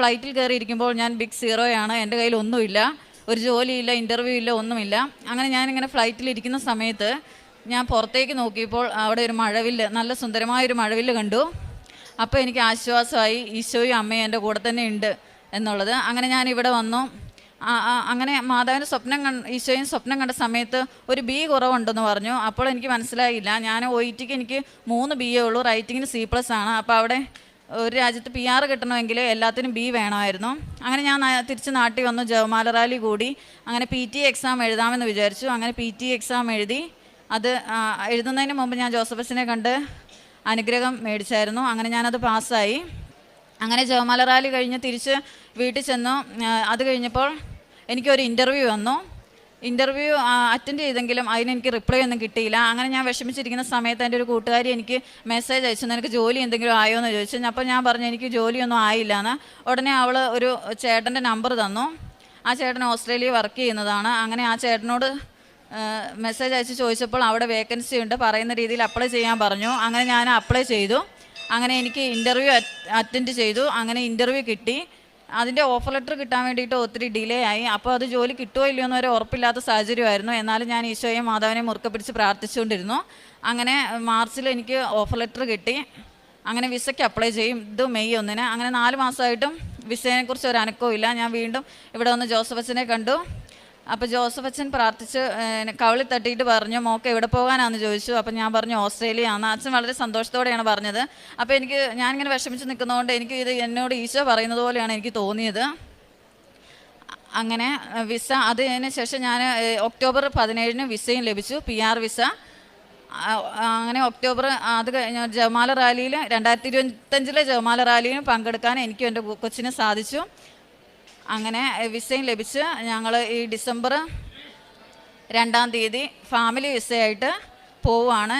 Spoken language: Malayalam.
ഫ്ലൈറ്റിൽ കയറി ഇരിക്കുമ്പോൾ ഞാൻ ബിഗ് സീറോയാണ് എന്റെ കയ്യിൽ ഒന്നുമില്ല ഒരു ജോലിയില്ല ഇന്റർവ്യൂ ഇല്ല ഒന്നുമില്ല. അങ്ങനെ ഞാനിങ്ങനെ ഫ്ലൈറ്റിൽ ഇരിക്കുന്ന സമയത്ത് ഞാൻ പുറത്തേക്ക് നോക്കിയപ്പോൾ അവിടെ ഒരു മഴവില്ല് നല്ല സുന്ദരമായ ഒരു മഴവില്ല് കണ്ടു. അപ്പോൾ എനിക്ക് ആശ്വാസമായി ഈശോയും അമ്മയും എന്റെ കൂടെ തന്നെ ഉണ്ട് എന്നുള്ളത്. അങ്ങനെ ഞാൻ ഇവിടെ വന്നു. അങ്ങനെ മാതാവിന്റെ സ്വപ്നം കണ്ട് ഈശോയും സ്വപ്നം കണ്ട സമയത്ത് ഒരു ബി കുറവുണ്ടെന്ന് പറഞ്ഞു. അപ്പോൾ എനിക്ക് മനസ്സിലായില്ല. ഞാൻ ഒ ഇ ടിക്ക് എനിക്ക് മൂന്ന് ബി എ ഉള്ളൂ. റൈറ്റിങ്ങിന് സി പ്ലസ് ആണ്. അപ്പോൾ അവിടെ ഒരു രാജ്യത്ത് പി ആർ കിട്ടണമെങ്കിൽ എല്ലാത്തിനും ബി വേണമായിരുന്നു. അങ്ങനെ ഞാൻ തിരിച്ച് നാട്ടിൽ വന്നു. ജവമാല റാലി കൂടി. അങ്ങനെ പി ടി എക്സാം എഴുതാമെന്ന് വിചാരിച്ചു. അങ്ങനെ പി ടി എക്സാം എഴുതി. അത് എഴുതുന്നതിന് മുമ്പ് ഞാൻ ജോസഫസിനെ കണ്ട് അനുഗ്രഹം മേടിച്ചായിരുന്നു. അങ്ങനെ ഞാനത് പാസ്സായി. അങ്ങനെ ജവമാല റാലി കഴിഞ്ഞ് തിരിച്ച് വീട്ടിൽ ചെന്നു. അത് കഴിഞ്ഞപ്പോൾ എനിക്കൊരു ഇന്റർവ്യൂ വന്നു. ഇന്റർവ്യൂ അറ്റൻഡ് ചെയ്തെങ്കിലും അതിന് എനിക്ക് റിപ്ലൈ ഒന്നും കിട്ടിയില്ല. അങ്ങനെ ഞാൻ വിഷമിച്ചിരിക്കുന്ന സമയത്ത് എന്റെ ഒരു കൂട്ടുകാരി എനിക്ക് മെസ്സേജ് അയച്ചു. നിനക്ക് ജോലി എന്തെങ്കിലും ആയോ എന്ന് ചോദിച്ചു. അപ്പോൾ ഞാൻ പറഞ്ഞു എനിക്ക് ജോലിയൊന്നും ആയില്ല എന്ന്. ഉടനെ അവൾ ഒരു ചേട്ടന്റെ നമ്പർ തന്നു. ആ ചേട്ടൻ ഓസ്ട്രേലിയ വർക്ക് ചെയ്യുന്നതാണ്. അങ്ങനെ ആ ചേട്ടനോട് മെസ്സേജ് അയച്ച് ചോദിച്ചപ്പോൾ അവിടെ വേക്കൻസി ഉണ്ട്. പറയുന്ന രീതിയിൽ അപ്ലൈ ചെയ്യാൻ പറഞ്ഞു. അങ്ങനെ ഞാൻ അപ്ലൈ ചെയ്തു. അങ്ങനെ എനിക്ക് ഇന്റർവ്യൂ അറ്റൻഡ് ചെയ്തു. അങ്ങനെ ഇന്റർവ്യൂ കിട്ടി. അതിന്റെ ഓഫർ ലെറ്റർ കിട്ടാൻ വേണ്ടിയിട്ട് ഒത്തിരി ഡിലേ ആയി. അപ്പോൾ അത് ജോലി കിട്ടുമോ ഇല്ലയോ എന്ന് വരെ ഉറപ്പില്ലാത്ത സാഹചര്യമായിരുന്നു. എന്നാലും ഞാൻ ഈശോയും മാതാവിനെ മുറുക്കെ പിടിച്ച് പ്രാർത്ഥിച്ചുകൊണ്ടിരുന്നു. അങ്ങനെ മാർച്ചിൽ എനിക്ക് ഓഫർ ലെറ്റർ കിട്ടി. അങ്ങനെ വിസയ്ക്ക് അപ്ലൈ ചെയ്യും. ഇത് മെയ് ഒന്നിന്. അങ്ങനെ നാല് മാസമായിട്ടും വിസയെക്കുറിച്ച് ഒരു അനക്കവും ഇല്ല. ഞാൻ വീണ്ടും ഇവിടെ വന്ന് ജോസഫ് അച്ഛനെ കണ്ടു. അപ്പോൾ ജോസഫ് അച്ഛൻ പ്രാർത്ഥിച്ച് കവളി തട്ടിയിട്ട് പറഞ്ഞു മോക്ക് എവിടെ പോകാനാന്ന് ചോദിച്ചു. അപ്പോൾ ഞാൻ പറഞ്ഞു ഓസ്ട്രേലിയ ആണ് അച്ഛൻ വളരെ സന്തോഷത്തോടെയാണ് പറഞ്ഞത്. അപ്പോൾ എനിക്ക് ഞാനിങ്ങനെ വിഷമിച്ച് നിൽക്കുന്നതുകൊണ്ട് എനിക്ക് ഇത് എന്നോട് ഈശോ പറയുന്നത് പോലെയാണ് എനിക്ക് തോന്നിയത്. അങ്ങനെ വിസ അതിന് ശേഷം ഞാൻ ഒക്ടോബർ പതിനേഴിന് വിസയും ലഭിച്ചു പി ആർ വിസ. അങ്ങനെ ഒക്ടോബർ അത് കഴിഞ്ഞ ജമാല റാലിയിൽ രണ്ടായിരത്തി ഇരുപത്തഞ്ചിലെ ജമാല റാലിയിൽ പങ്കെടുക്കാൻ എനിക്കും എന്റെ കൊച്ചിന് സാധിച്ചു. അങ്ങനെ വിസയും ലഭിച്ച് ഞങ്ങൾ ഈ ഡിസംബർ രണ്ടാം തീയതി ഫാമിലി വിസയായിട്ട് പോവുകയാണ്